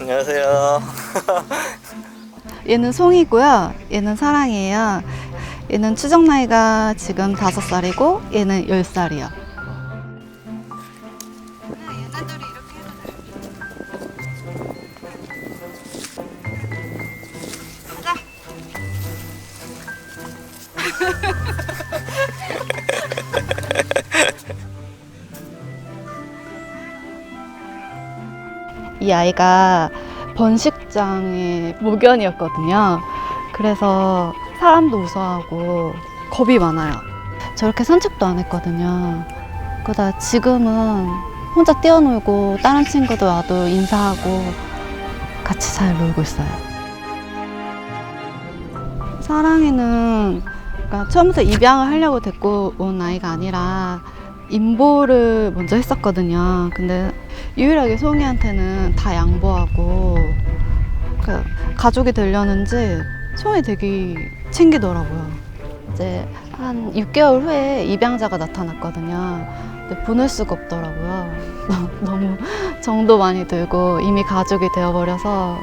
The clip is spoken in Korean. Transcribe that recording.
안녕하세요. 얘는 송이고요. 얘는 사랑이에요. 얘는 추정 나이가 지금 다섯 살이고 얘는 열 살이요. 이 아이가 번식장의 모견이었거든요. 그래서 사람도 무서워하고 겁이 많아요. 저렇게 산책도 안 했거든요. 그러다 지금은 혼자 뛰어놀고 다른 친구들 와도 인사하고 같이 잘 놀고 있어요. 사랑이는 그러니까 처음부터 입양을 하려고 데리고 온 아이가 아니라 임보를 먼저 했었거든요. 근데 유일하게 송이한테는 다 양보하고 그 가족이 되려는지 송이 되게 챙기더라고요. 이제 한 6개월 후에 입양자가 나타났거든요. 근데 보낼 수가 없더라고요. 너무 정도 많이 들고 이미 가족이 되어버려서